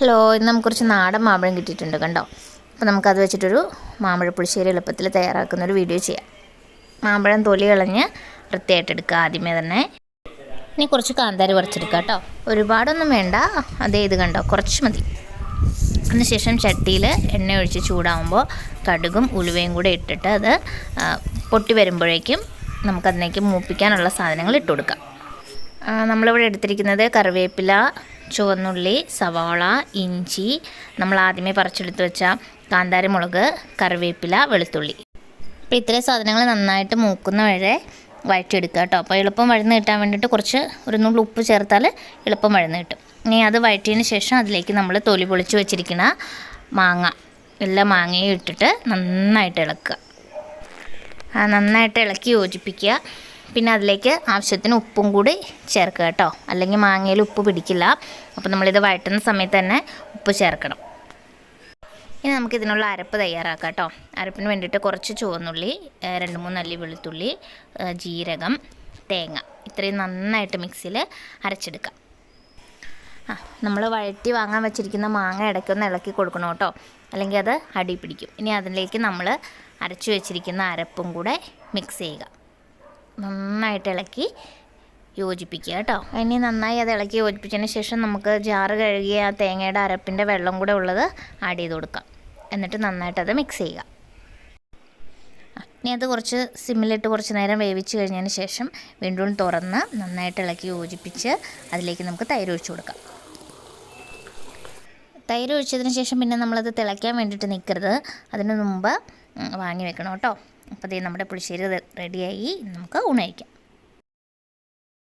Hello ഇന്ന് നമുക്ക് കുറച്ച് നാടൻ മാമ്പഴം കിട്ടിയിട്ടുണ്ട് കണ്ടോ? അപ്പോൾ നമുക്കത് വെച്ചിട്ടൊരു മാമ്പഴ പുളിശ്ശേരി എളുപ്പത്തിൽ തയ്യാറാക്കുന്ന ഒരു വീഡിയോ ചെയ്യാം. മാമ്പഴം തൊലി കളഞ്ഞ് വൃത്തിയായിട്ട് എടുക്കുക ആദ്യമേ തന്നെ. ഇനി കുറച്ച് കാന്താരി കുറച്ചെടുക്കുക കേട്ടോ. ഒരുപാടൊന്നും വേണ്ട. അതേ ഇത് കണ്ടോ? കുറച്ച് മതി. അതിനുശേഷം ചട്ടിയിൽ എണ്ണ ഒഴിച്ച് ചൂടാവുമ്പോൾ കടുകും ഉലുവയും കൂടെ ഇട്ടിട്ട് അത് പൊട്ടി വരുമ്പോഴേക്കും നമുക്കതിലേക്ക് മൂപ്പിക്കാനുള്ള സാധനങ്ങൾ ഇട്ട് കൊടുക്കാം. നമ്മളിവിടെ എടുത്തിരിക്കുന്നത് കറിവേപ്പില ചുവന്നുള്ളി സവാള ഇഞ്ചി നമ്മൾ ആദ്യമേ പറിച്ചെടുത്ത് വെച്ച കാന്താരി മുളക് കറിവേപ്പില വെളുത്തുള്ളി. അപ്പോൾ ഇത്രയും സാധനങ്ങൾ നന്നായിട്ട് മൂക്കുന്ന വരെ വഴറ്റിയെടുക്കുക കേട്ടോ. അപ്പോൾ എളുപ്പം വഴന്ന് കിട്ടാൻ വേണ്ടിയിട്ട് കുറച്ച് ഒരു നുള്ളി ഉപ്പ് ചേർത്താൽ എളുപ്പം വഴന്ന് കിട്ടും. ഇനി അത് വഴറ്റിയതിന് ശേഷം അതിലേക്ക് നമ്മൾ തൊലി പൊളിച്ച് വെച്ചിരിക്കുന്ന മാങ്ങ എല്ലാ മാങ്ങയും ഇട്ടിട്ട് നന്നായിട്ട് ഇളക്കുക. നന്നായിട്ട് ഇളക്കി യോജിപ്പിക്കുക. പിന്നെ അതിലേക്ക് ആവശ്യത്തിന് ഉപ്പും കൂടി ചേർക്കുക കേട്ടോ. അല്ലെങ്കിൽ മാങ്ങയിൽ ഉപ്പ് പിടിക്കില്ല. അപ്പോൾ നമ്മളിത് വഴറ്റുന്ന സമയത്ത് തന്നെ ഉപ്പ് ചേർക്കണം. ഇനി നമുക്ക് ഇതിനുള്ള അരപ്പ് തയ്യാറാക്കാം കേട്ടോ. അരപ്പിന് വേണ്ടിയിട്ട് കുറച്ച് ചുവന്നുള്ളി രണ്ട് മൂന്ന് അല്ലി വെളുത്തുള്ളി ജീരകം തേങ്ങ ഇത്രയും നന്നായിട്ട് മിക്സിയിൽ അരച്ചെടുക്കാം. ആ നമ്മൾ വഴറ്റി വാങ്ങാൻ വെച്ചിരിക്കുന്ന മാങ്ങ ഇടയ്ക്കൊന്ന് ഇളക്കി കൊടുക്കണം കേട്ടോ. അല്ലെങ്കിൽ അത് അടി പിടിക്കും. ഇനി അതിലേക്ക് നമ്മൾ അരച്ചു വെച്ചിരിക്കുന്ന അരപ്പും കൂടെ മിക്സ് ചെയ്യുക. നന്നായിട്ട് ഇളക്കി യോജിപ്പിക്കുക കേട്ടോ. ഇനി നന്നായി അത് ഇളക്കി യോജിപ്പിച്ചതിന് ശേഷം നമുക്ക് ജാറ് കഴുകിയ ആ തേങ്ങയുടെ അരപ്പിന്റെ വെള്ളം കൂടെ ഉള്ളത് ആഡ് ചെയ്ത് കൊടുക്കാം. എന്നിട്ട് നന്നായിട്ട് അത് മിക്സ് ചെയ്യുക. ഇനി അത് കുറച്ച് സിമ്മിലിട്ട് കുറച്ച് നേരം വേവിച്ച് കഴിഞ്ഞതിന് ശേഷം വീണ്ടും തുറന്ന് നന്നായിട്ട് ഇളക്കി യോജിപ്പിച്ച് അതിലേക്ക് നമുക്ക് തൈര് ഒഴിച്ചു കൊടുക്കാം. തൈര് ഒഴിച്ചതിന് ശേഷം പിന്നെ നമ്മളത് തിളയ്ക്കാൻ വേണ്ടിയിട്ട് നിൽക്കരുത്. അതിന് മുമ്പ് വാങ്ങി വെക്കണം കേട്ടോ. അപ്പോൾ ദേ നമ്മുടെ പുളിശ്ശേരി റെഡിയായി. നമുക്ക് ഊണ് കഴിക്കാം.